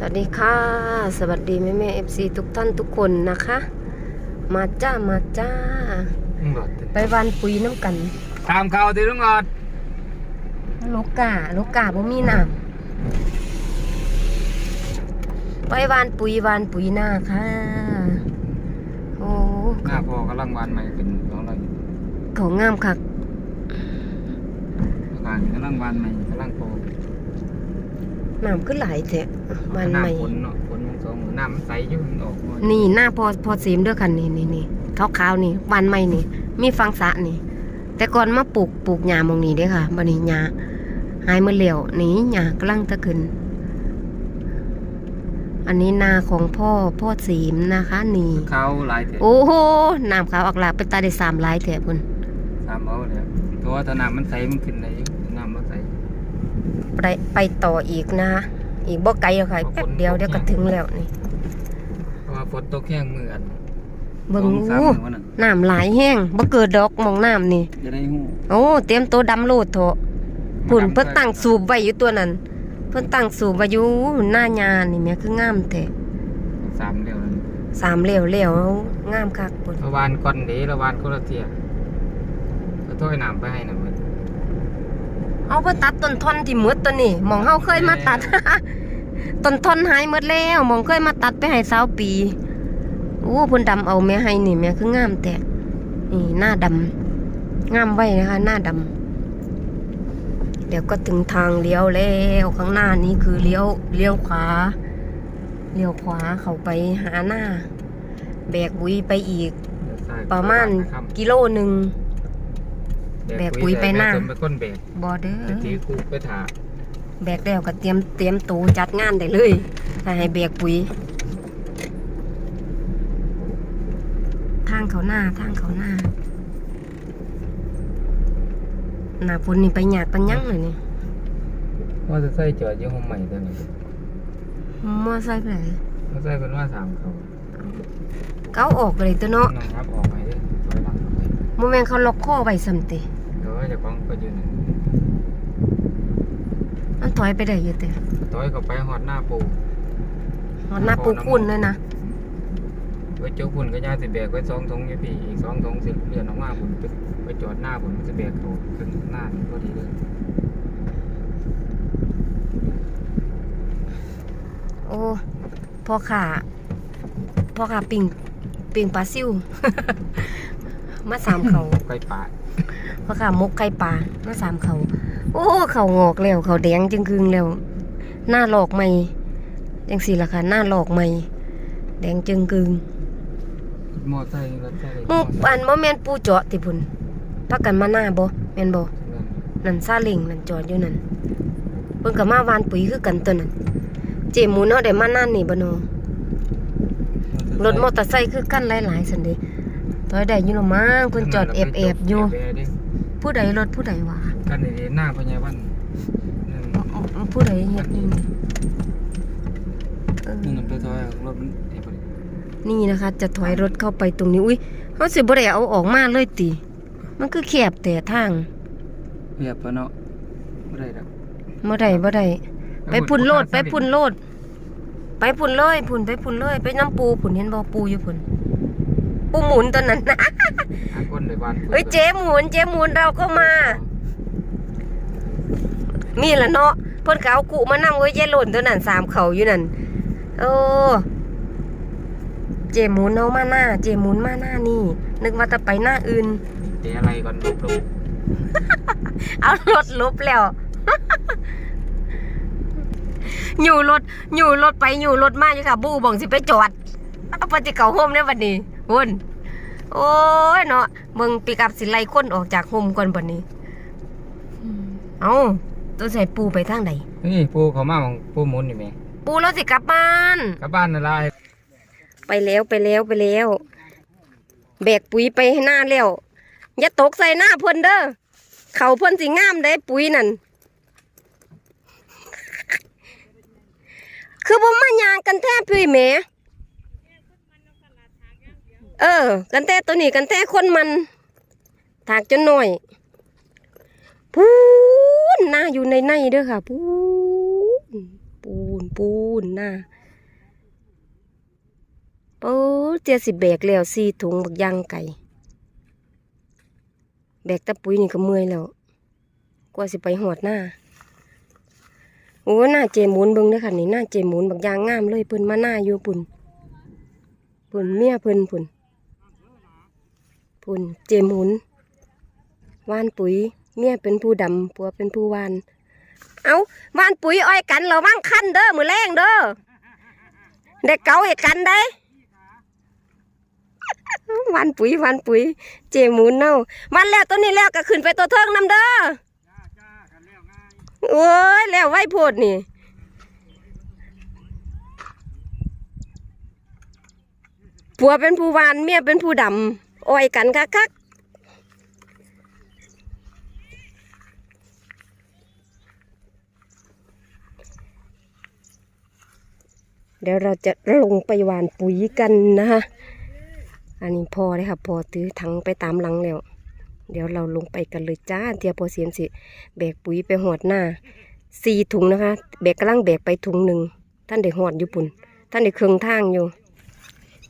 วัสดีค่ะ สวัสดีแม่แม่เอฟซีทุกท่านทุกคนนะคะ มาจ้ามาจ้าลุงหลอดไปวันปุ๋ยน้ำกันตามเขาที่ลุงหลอดลูกกาลูกกาบ่มีน้ำไปวานปุ๋ยวานปุ๋ยหน้าค่ะ โอ้หน้าพอกำลังวันใหม่เป็นของเราอยู่เขางามคักการกำลังวันใหม่กำลังโปร น้ำขึ้นหลายแทะวันหน้าใหม่ฝนเนาะฝนมันสองมือน้ำมันใสอยู่มันออกมานี่หน้าพอพอสีมด้วยกันนี่นี่นี่ขาวขาวๆนี่วันใหม่นี่ มีฟังสะนี่ แต่ก่อนมาปลูกปลูกหญ้ามองนี้เด้อค่ะบัดนี้หญ้าหายหมาแล้วนี่หญ้ากำลังตะขึ้น อันนี้นาของพ่อพ่อสีมนะคะ นี่เขาหลายเถอะโอ้โหน้ำขาวออกหลากเป็นตาได้สามหลายแถบพุ่นตามเอาเลยเพราะว่าถ้าน้ำมันใสมันขึ้นได้อยู่น้ำมันใส ไปไปต่ออีกนะคะอีกบ่ไกลแล้วค่ะแป๊บเดียวเดี๋ยวก็ถึงแล้วนี่เพราะว่าฝนตกแห้งมืออันเบิ่งสอสามอู้มื้อวันนั้นน้ำหลายแห้งบ่เกิดดอกหมองน้ำนี่ จะได้หู้โอ้เตรียมตัวดำโลดเถอะปุ่นเพิ่นตั้งสูบไว้อยู่ตัวนั้น เพิ่นตั้งสูบไว้อยู่หน้ายานี่แม่คืองามแท้สามเดียวนั้นสามเหลวเหลวงามคักปุ่นระวานก้อนเดระวานคนละเทียก็ถ้อยน้ำไปให้น่ะมัน เอาเพิ่นตัดต้นท่อนที่หมดตัวนี้หมองเฮาเคยมาตัดต้นท่อนหายหมดแล้วหมองเคยมาตัดไปให้สาวปีโอ้เพิ่นดำเอาแม่ให้นี่แม่คืองามแท้นี่หน้าดำงามไว้นะคะ หน้าดำเดี๋ยวก็ถึงทางเลี้ยวแล้วข้างหน้านี้คือเลี้ยวเลี้ยวขวาเลี้ยวขวาเข้าไปหาหน้า แบกบุยไปอีก ประมาณกิโลหนึ่ง แบกปุ๋ยไปหน้าแบกไปก้นแบกบอเดอไปถือคูไปถาแบกแล้วก็เตรียมเตรียมตูจัดงานได้เลยถ้าให้แบกปุ๋ย ทางเขาหน้าทางเขาหน้าหน้าฝนนี่ไปหยากปัญญังเลยนี่ว่าจะใส่จอดยี่ห้องใหม่ตัวนี้มอไซค์ไปไหนว่าใส่เป็นว่าสามเขาเก้าออกเลยตัวเนาะน้องครับออกไปเด้อถอยหลังออกไปโมเมนเขาล็อกข้อไว้สัมติเดี๋ยวเจะของก็ยืนมันถอยไปได้อยู่แต่ถอยเข้าไปหอดหน้าปูหอดหน้าปูคุณเลยนะไว้เจ้าพุ่นก็ย่าสิแบกไว้สองทงอยู่พี่อีกสองทงสิเรียนออกมาพุ่นไปไปจอดหน้าพุ่นมันจะแบกเขาขึ้นหน้านี่พอดีเลยโอ้พ่อขาพ่อขาปิ่งปิ่งปลาซิว มาสามเขาไปป่า พ่อขามกไก่ปลามาสามเขาโอ้เขางอกแล้วเขาแดงจึงคืงแล้ว หน้าหลอกใหม่จังสี่ละค่ะหน้าหลอกใหม่แดงจึงกึงมอไซค์รถไซค์หมูอันบ่แม่นปูเจาะติพุ่นพักกันมาหน้าบ่แม่นบ่นั่นซาเล้งนั่นจอดอยู่นั่นเพิ่นก็มาวานปุ๋ยคือกันตัวนั้นเจหมูเนาะได้มานั่นนี่บ่เนาะรถมอเตอร์ไซค์คือกันหลายๆสันเดิ ถอยได้อยู่หรอมั้งคนจอดแอบแอบๆอยู่แอบๆดิผู้ใดรถผู้ใดวะกันนี่หน้าพญาวันหนึ่งผู้ใดเฮ็ดนี่เออหนึ่งไปถอยรถมันเอบไปนี่นะคะ จะถอยรถเข้าไปตรงนี้อุ้ยเขาสิบ่ได้เอาออกมาเลยติ มันคือแคบแต่ทางเรียบปะเนาะไม่ได้ดอกบ่ได้บ่ได้ ไปพุ่นโลดไปพุ่นโลด ไปพุ่นเลยพุ่นไปพุ่นเลยไปน้ำปูพุ่นเห็นบ่ปูอยู่พุ่น ปูหมุนตัวนั้นนะหาคนในวันเอ้ยเจ๊หมุนเจ๊หมุนเราก็มา มีละเนาะเพิ่นก็เอากุมานั่งไว้ยายหล่นตัวนั้นสามเขาอยู่นั่นโอ้เจหมุนเอามาหน้า เจหมุนมาหน้านี่ นึกว่าจะไปหน้าอื่นเจ๊อะไรก่อนลุกลุกเอารถลบแล้วอยู่รถอยู่รถไปอยู่รถมาอยู่ค่ะ บูบอกสิไปจอดเอาไปจิเก่าโฮมในวันนี้ วุ่นโอ้ยเนาะมึงปีกับสิไลคนออกจากโฮมก่อนบัดนี้ เอาตัวใส่ปูไปทางใดนี่ปูเขามาของปูหมุนอยู่ไหมปูแล้วสิกลับบ้าน กลับบ้านอะไรไปแล้วไปแล้วไปแล้ว แบกปุ๋ยไปให้หน้าแล้วอย่าตกใส่หน้าเพิ่นเด้อเขาเพิ่นสิงามได้ปุ๋ยนั่นคือบ่มายางกันแท้พี่แหม เออ กันแท้ตัวนี้กันแท้คนมันถากจนหน่อยพูนหน้าอยู่ในในเด้อค่ะพูนปูนปูนหน้าโอ้เจียสิแบกแล้วสี่ถุงบักย่างไก่แบกตะปุ๋ยนี่ก็เมื่อยแล้วกว่าสิไปหอดหน้าโอ้หน้าเจมุนเบิ่งเด้อค่ะนี่หน้าเจมุนบักย่างงามเลยเพิ่นมาหน้าอยู่ปุ่นปุ่นเมียเพิ่นปุ่น ปุ่นเจหมุนว่านปุ๋ยเมียเป็นผู้ดำผัวเป็นผู้วาน เอาว่านปุ๋ยอ้อยกันเราว่างคันเด้อมือแรงเด้อเด็กเก่าเหตุกันได้วันปุ๋ยวันปุ๋ย เจมุนเน่าวันแล้วตัวนี้แล้วก็ขึ้นไปตัวเทิงน้ำเด้อโอ้ยแล้วไว้โพดนี่ผัวเป็นผู้วานเมียเป็นผู้ดำ อ้อยกันคักคักเดี๋ยวเราจะลงไปหวานปุ๋ยกันนะคะอันนี้พอเลยค่ะพอถือถังไปตามหลังแล้ว เดี๋ยวเราลงไปกันเลยจ้าเดี๋ยวพอเสียมสิแบกปุ๋ยไปหอดหน้าสี่ถุงนะคะ แบกกำลังแบกไปถุงหนึ่งท่านได้หอดอยู่ปุ่นท่านได้เครื่องทางอยู่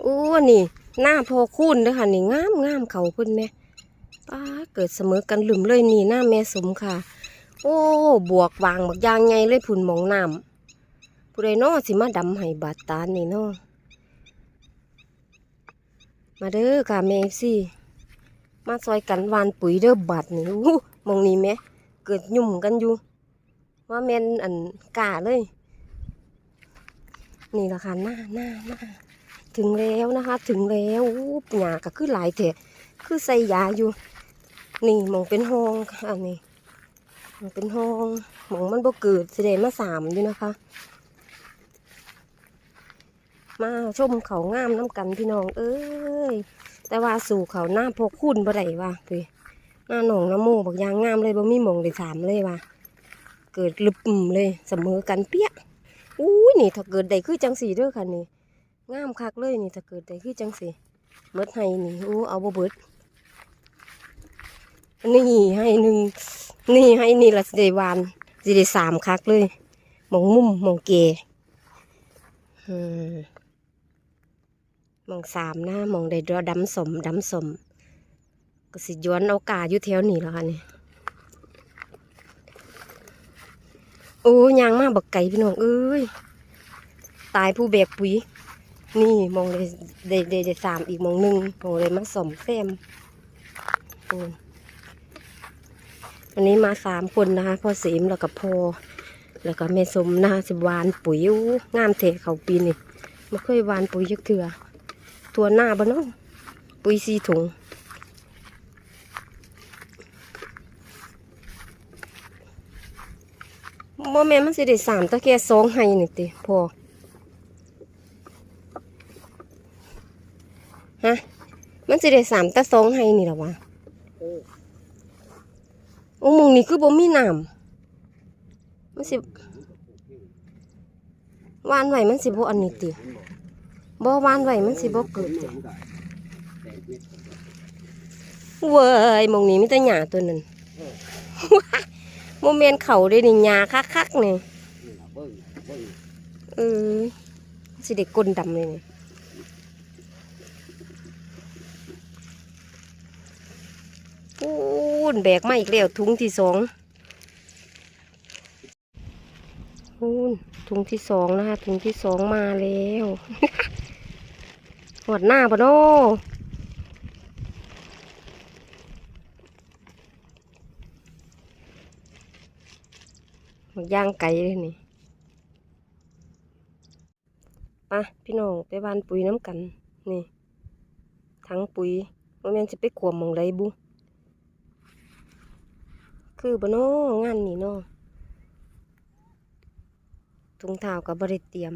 โอ้นี่หน้าพอคูนด้อค่ะนี่งามงามเขาพิ่นแม่ป้าเกิดเสมอกันลืมเลยนี่หน้าแม่สมค่ะ โอ้บวกวางบักยางไงเลยพุ่นมองน้ำผู้ใดนอสิมาดำให้บาดตาลนี่น้อมาเด้อค่ะแม่สิมาซอยกันวานปุ๋ยเด้อบัดนี่อู้มองนี่แม่เกิดยุ่มกันอยู่ ว่าแม่นอันกาเลย นี่ละค่ะหน้าหน้าหน้า ถึงแล้วนะคะ ถึงแล้วอู้หยาก็คือหลายแถะคือใส่ยาอยู่ นี่มองเป็นห้องค่ะนี่มองเป็นห้องมองมันบ่เกิดแสดงมาสามอยู่นะคะ มาชมเขางามน้ำกันพี่น้อง เอ้ยแต่ว่าสู่เขาหน้าพกคุณบ่ได้ว่ะพี่หน้าหนองน้ำโมบักยางงามเลยบ่มีมองได้ถามเลยว่ะเกิดลึบอืมเลยเสมอกันเปี้ยอุ้ยนี่ถ้าเกิดใดคือจังสีเด้อค่ะนี่ งามคักเลยนี่ถ้าเกิดใดคือจังสีเมดให้นี่อู้เอาบ่เบิดนี่ให้หนึ่งนี่ให้นี่ละสิได้วานสิได้สามคักเลยมองมุมมองเกอืมองสามนะมองได้ดอดำสมดำสม ก็สิย้อนเอากาอยู่แถวนี้แล้วค่ะนี่โอ้ยางมากบักไก่พี่น้องเอ้ยตายผู้แบกปุ๋ย นี่มองได้ได้ได้ได้สามอีกมองหนึ่งมองเลยมาสมแซมวันนี้มาสามคนนะคะพ่อเสมแล้วก็พ่อแล้วก็แม่สมนะคะสิหวานปุ๋ยงามเทเขาปีนี่ไม่เคยวานปุ๋ยยักเถื่อตัวหน้าบ้านน้องปุ๋ยสีถุงโมแม่มันสิได้สามตะแค่สองให้นี่ติพอ ฮะ มันสิได้สามตะสองให้นี่หรอวะโอ้มึงนี่คือบ่มีน้ำมันสิวานไว้มันสิบ่อันนี้ติบ่วานไว้มันสิบ่เกิดติเว้ยหมองนี้มีแต่หญ้าตัวนั้นโมเมนเขาได้นี่หญ้าคักๆนี่เออสิเด็กกลดำเลยนี่ ปูนแบกมาอีกแล้วถุงที่สองปูนถุงที่สองนะคะถุงที่สองมาแล้วหวดหน้าปะโนย่างไก่เลยนี่ปะพี่น้องไปหวานปุ๋ยน้ำกัน นี่ ทั้งปุ๋ยว่าแม่นจะไปขวมมองไรบุ คือบ่น้องานนี่เนาะถุงเท้ากับบริเตรียม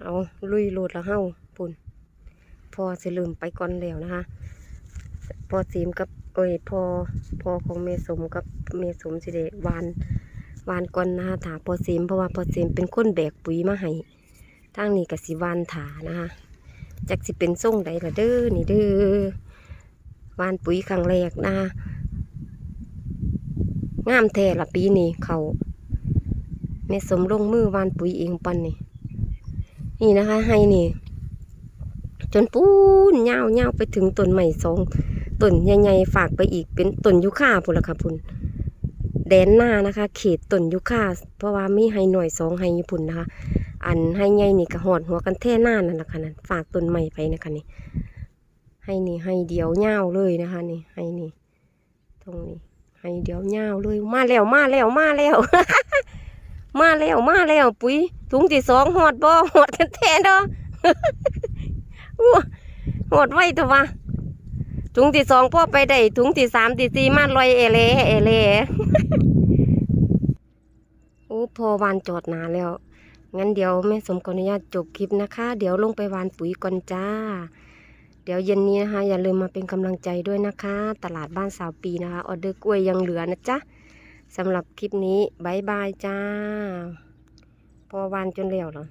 เอาลุยโหลดละเฮ้าปุ่น พอจะลืมไปก่อนแล้วนะคะ พอซีมกับเอ้ยพอพอของเมสมกับเมสมสิเดวานวานก่อนนะคะถาพอเซมเพราะว่าพอเซมเป็นคนแบกปุ๋ยมาให้ทางนี้ก็สิวานถานะคะจักสิเป็นส่งใดละเด้อนี่เด้อวานปุ๋ยครั้งแรกนะคะ งามแท้ละปีนี้เขาแม่สมลงมือวานปุ๋ยเองปันนี่นี่นะคะให้นี่จนปูนยาวยาไปถึงต้นใหม่สองต้นใหญ่ๆฝากไปอีกเป็นต้นยุค่าพุ่นละค่ะพุ่นแดนหน้านะคะ เขตต้นยุค่าเพราะว่ามีให้หน่อยสองให้ญี่ปุ่นนะคะ อันให้ใหญ่นี่ก็หอดหัวกันแท่หน้านั่นแหละค่ะนั่นฝากต้นใหม่ไปนะคะนี่ให้นี่ให้เดียวยาเลยนะคะนี่ให้นี่ตรงนี้ ให้เดียวยาเลยมาแล้วมาแล้วมาแล้ว มาแล้วมาแล้วปุ๋ยถุงที่สองหอดบ่หอดกันแท้เด้ออู้หอดไว้ตัววะถุงที่สองพ่อไปได้ถุงที่สามที่สี่มาลอยเอเล่เอเล่โอ้พอวานจอดนานแล้ว งั้นเดี๋ยวแม่สมขออนุญาตจบคลิปนะคะ เดี๋ยวลงไปวานปุ๋ยก่อนจ้า เดี๋ยวเย็นนี้นะคะ อย่าลืมมาเป็นกำลังใจด้วยนะคะ ตลาดบ้านสาวปีนะคะ ออเดอร์กล้วยยังเหลือนะจ๊ะสำหรับคลิปนี้บายบายจ้า พอวานจนแล้วเหรอ